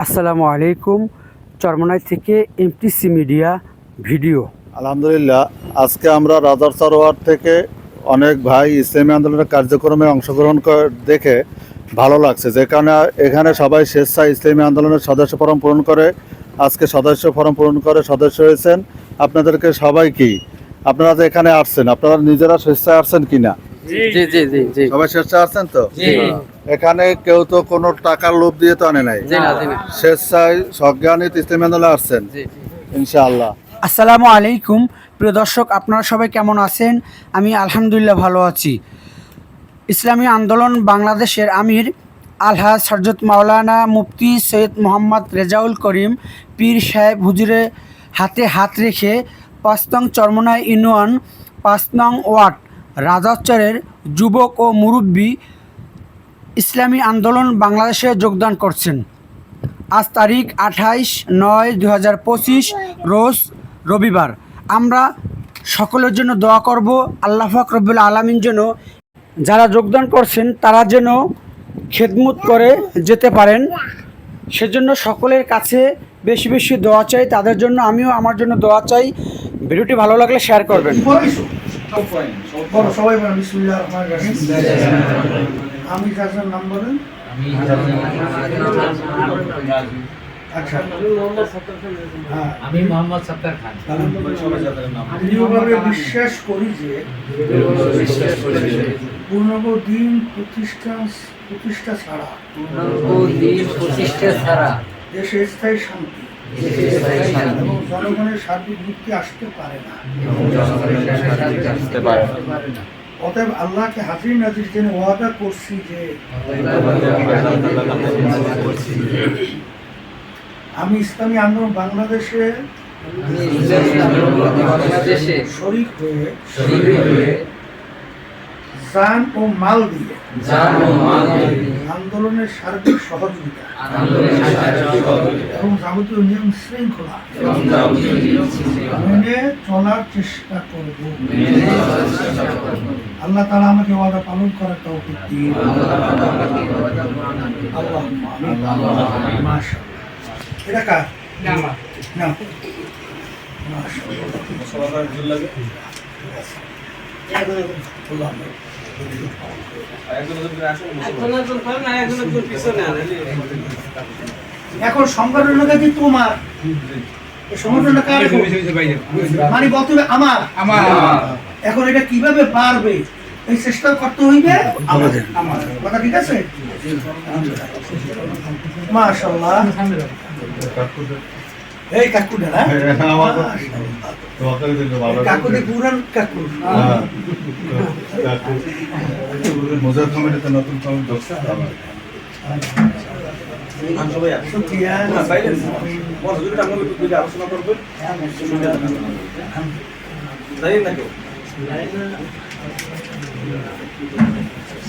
আসসালামু আলাইকুম, চরমনাই থেকে এমটিসি মিডিয়া ভিডিও। আলহামদুলিল্লাহ, আজকে আমরা রাজার সরোয়ার থেকে অনেক ভাই ইসলামী আন্দোলনের কার্যক্রমে অংশগ্রহণ কর- দেখে ভালো লাগছে। যেখানে এখানে সবাই স্বেচ্ছায় ইসলামী আন্দোলনের সদস্য ফরম পূরণ করে, আজকে সদস্য ফরম পূরণ করে সদস্য হয়েছেন। আপনাদেরকে সবাই কি আপনারা যে এখানে আসছেন, আপনারা নিজেরা স্বেচ্ছায় আসছেন কি না জি জি জি জি সবাই স্বেচ্ছায় আসছেন তো? জি এখানে কেউ তো কোনো টাকার লোভ দিয়ে তো আনে নাই। জি না জি স্বেচ্ছায় সজ্ঞানিত ইসলামী আন্দোলনে আসছেন। ইনশাআল্লাহ। আসসালামু আলাইকুম। প্রিয় দর্শক আপনারা সবাই কেমন আছেন? আমি আলহামদুলিল্লাহ ভালো আছি। ইসলামী আন্দোলন বাংলাদেশের আমির আলহাজ সরজত মাওলানা মুফতি সৈয়দ মোহাম্মদ রেজাউল করিম পীর সাহেব হুজুরের হাতে হাত রেখে পাঁচ নং চরমনা ইউনিয়ন পাঁচ নং ওয়ার্ড রাজাচরের যুবক ও মুরব্বী ইসলামী আন্দোলন বাংলাদেশে যোগদান করছেন। আজ তারিখ আঠাইশ নয় দু হাজার পঁচিশ, রোজ রবিবার। আমরা সকলের জন্য দোয়া করব, আল্লাহ ফাকরবুল আলমিন যেন যারা যোগদান করছেন, তারা যেন খেদমত করে যেতে পারেন। সেজন্য সকলের কাছে বেশি বেশি দোয়া চাই। তাদের জন্য আমিও আমার জন্য দোয়া চাই। ভিডিওটি ভালো লাগলে শেয়ার করবেন। সবাই বলেন বিসমুল্লাহ রহমান রহিম। আমি কাজের নাম বলেন। আচ্ছা। হ্যাঁ। আমি মোহাম্মদ সত্তার খান। দৃঢ়ভাবে বিশ্বাস করি যে প্রতিষ্ঠা প্রতিষ্ঠা ছাড়া দিন প্রতিষ্ঠা ছাড়া দেশে স্থায়ী শান্তি। এবং জনগণের সার্বিক মুক্তি আসতে পারে না। অতএব আল্লাহকে হাজির নাজির জেনে ওয়াদা করছি যে আমি ইসলামী আন্দোলন বাংলাদেশে বাংলাদেশে শরিক হয়ে জান ও মাল দিয়ে। জান ও মাল দিয়ে। আন্দোলনের সার্বিক সহযোগিতা। আন্দোলনের এবং যাবতীয় নিয়ম শৃঙ্খলা। এবং যাবতীয় নিয়ম শৃঙ্খলা। মেনে চলার চেষ্টা করব। মেনে চলার চেষ্টা করব। আল্লাহ তাআলা আমাকে ওয়াদা পালন করার তৌফিক দিন। আল্লাহ মাশাআল্লাহ এটা কার? না। মাশাআল্লাহ। আল্লাহ এখন সংগঠনটা কি তোমার? সংগঠনটা কার মানে বলতে আমার। আমার। এখন এটা কীভাবে পারবে এই চেষ্টা করতে হইবে? আমাদের। কথা ঠিক আছে? মাশাআল্লাহ। এই কাকুটা না কাকুটি পুরান কাকু। মোজার কমিটিতে নতুন কমিটি ঢুকছে শুকরিয়া বুঝছেন? হাসান সবাই নিয়ে একটু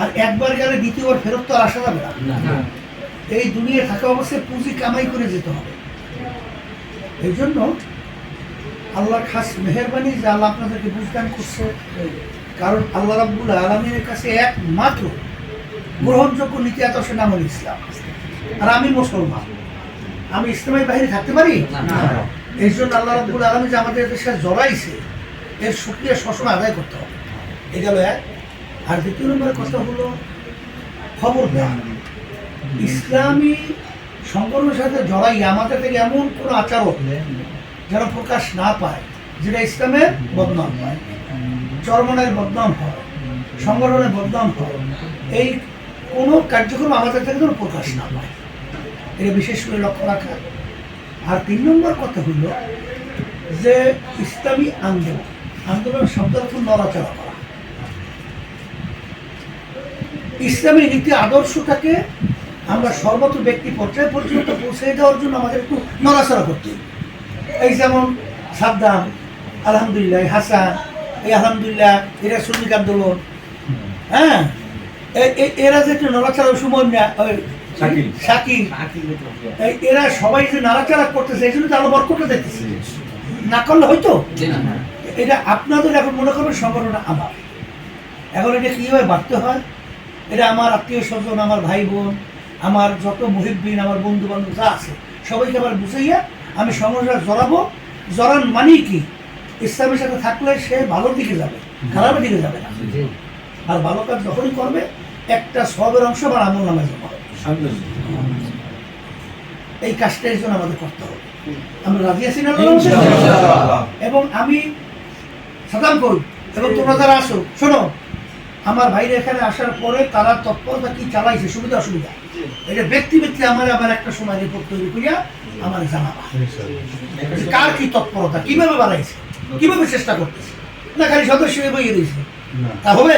আর একবার গেলে দ্বিতীয়বার ফেরত তো আসা যাবে না। এই দুনিয়া থাকা অবস্থায় পুঁজি কামাই করে যেতে হবে। এই জন্য আল্লাহর খাস মেহরবানি যে আল্লাহ আপনাদেরকে বুঝদান করছে কারণ আল্লাহ রাব্বুল আলমীর কাছে একমাত্র গ্রহণযোগ্য নীতি আদর্শের নাম হল ইসলাম। আর আমি মুসলমান। আমি ইসলামের বাহিরে থাকতে পারি? এই জন্য আল্লাহ রাব্বুল আলমী যে আমাদের দেশে জড়াইছে এর সুক্রিয়া সবসময় আদায় করতে হবে। এ গেল এক। আর দ্বিতীয় নম্বরের কথা হলো খবরদার ইসলামী সংগঠনের সাথে জড়াই আমাদের থেকে এমন কোনো আচরণ যেন প্রকাশ না পায়, যেটা ইসলামের বদনাম হয় চরমনের বদনাম হয়, সংগঠনের বদনাম হয়। এই কোনো কার্যক্রম আমাদের থেকে যেন প্রকাশ না পায়। এটা বিশেষ করে লক্ষ্য রাখা। আর তিন নম্বর কথা হলো যে ইসলামী আন্দোলন আন্দোলন শব্দ নড়াচড়া করা। ইসলামী নীতি আদর্শটাকে আমরা সর্বত্র ব্যক্তি পর্যায়ে পর্যন্ত পৌঁছে দেওয়ার জন্য আমাদের একটু নড়াচড়া করতে এই যেমন সাদ্দাম আলহামদুলিল্লাহ হাসান এই আলহামদুলিল্লাহ এরা শ্রমিক আন্দোলন। হ্যাঁ? এ- এ- এরা যে একটু নড়াচড়া সুমন্যা এই এরা সবাই যে নাড়াচাড়া করতেছে এই জন্য তো আরও বরকটা দেখতেছে। না করলে হয়তো? এটা আপনাদের এখন মনে করবেন সংগঠনটা আমার। এখন এটা কীভাবে বাড়তে হয়? এটা আমার আত্মীয় স্বজন আমার ভাই বোন আমার যত মুহিব্বিন আমার বন্ধু বান্ধব যা আছে সবাইকে আবার বুঝাইয়া আমি সংগঠনটা জড়াবো। জড়ান মানেই কি? ইসলামের সাথে থাকলে সে ভালোর দিকে যাবে খারাপের দিকে যাবে না। আর ভালো কাজ যখনই করবে একটা সবের অংশ আমার আমল নামে জমা হবে এই কাজটা এর জন্য আমাদের করতে হবে। আমরা রাজি আছি না এবং আমি সাদাম কই এবং তোমরা যারা আসো শোনো আমার ভাইরা এখানে আসার পরে তারা তৎপরতা কি চালাইছে সুবিধা অসুবিধা? এটা ব্যক্তি ব্যক্তি আমার আবার একটা সময় রিপোর্ট তৈরি করিয়া আমার জানাবা কার কি তৎপরতা? কীভাবে বাড়াইছে? কীভাবে চেষ্টা করতেছে? না খালি সদস্য হয়ে বইয়ে দিয়েছে। তা হবে?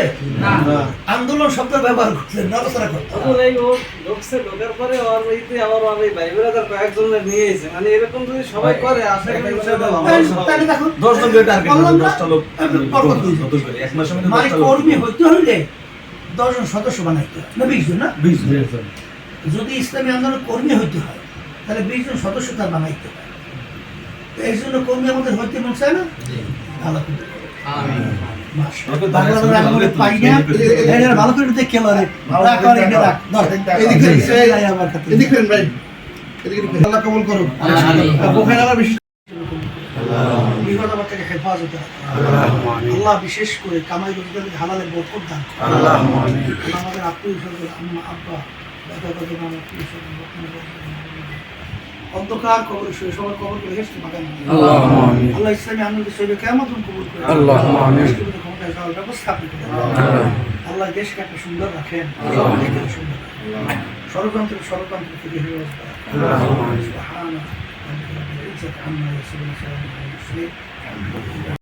আন্দোলন শব্দ ব্যবহার করছে নড়াচড়া করতে ঢোকার পরে ওর ইতে আবার ভাই ব্রাদার কয়েকজনের নিয়ে এসে মানে এরকম যদি সবাই করে আশা করি। তাহলে দেখো, দশজন করে টার্গেট বললাম না? দশটা লোক এক মাসের মধ্যে মানে লোক। কর্মী হইতে হইলে দশজন সদস্য বানাইতে হয়। না বিশ জন না? বিশ যদি ইসলামী আন্দোলন কর্মী হইতে হয় তাহলে বিশ জন সদস্য তার বানাইতে হয়। এই জন্য কর্মী আমাদের হইতে মন চায় না? ভালো করে। ভালো করে দেখে খেলো রে। এদিকে আমার ভাই আল্লাহ কবুল করুন আবার আমার বিশেষ করে কামাই রোজগার হালালে বরকত দান আমাদের আত্মীয় স্বজন আম্মা আব্বা দাদা দাদা আত্মীয় স্বজন অন্ধকার কবর শুয়ে সবার কবর করে হেসতে বাগান আল্লাহ ইসলামী আনন্দ শহীদ কেমন কবর করে আল্লাহ ক্ষমতায় যাওয়ার ব্যবস্থা আপনি করে আল্লাহ দেশকে একটা সুন্দর রাখেন সুন্দর ষড়যন্ত্র ষড়যন্ত্র থেকে। আম্মা মুরসালিন।